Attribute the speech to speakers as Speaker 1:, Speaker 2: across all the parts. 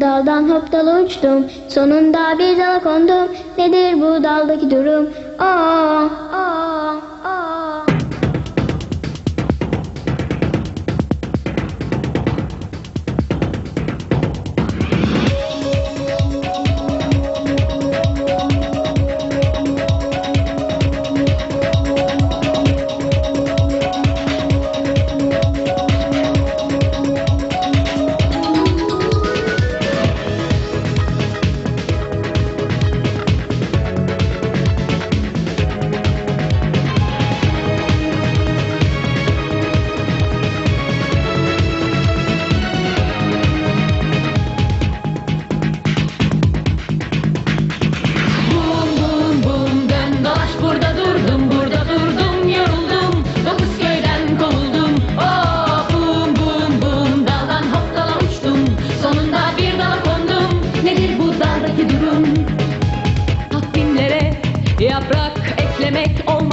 Speaker 1: daldan hop dala uçtum. Sonunda bir dala kondum, nedir bu daldaki durum?
Speaker 2: Oo, oo.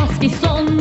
Speaker 2: kraftig son.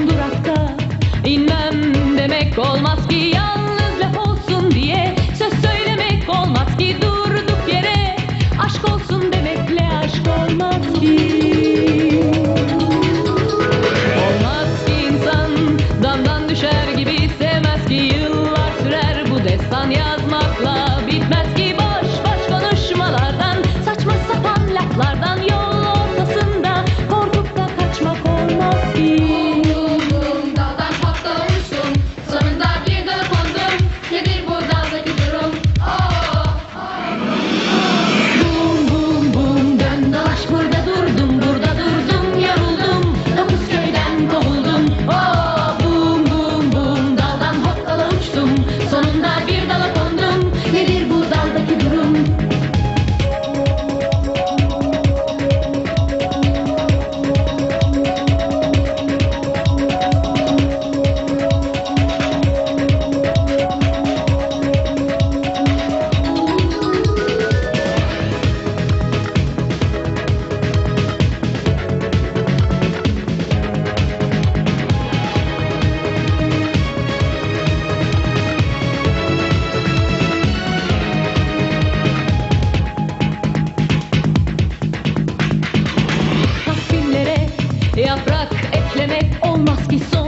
Speaker 2: y soy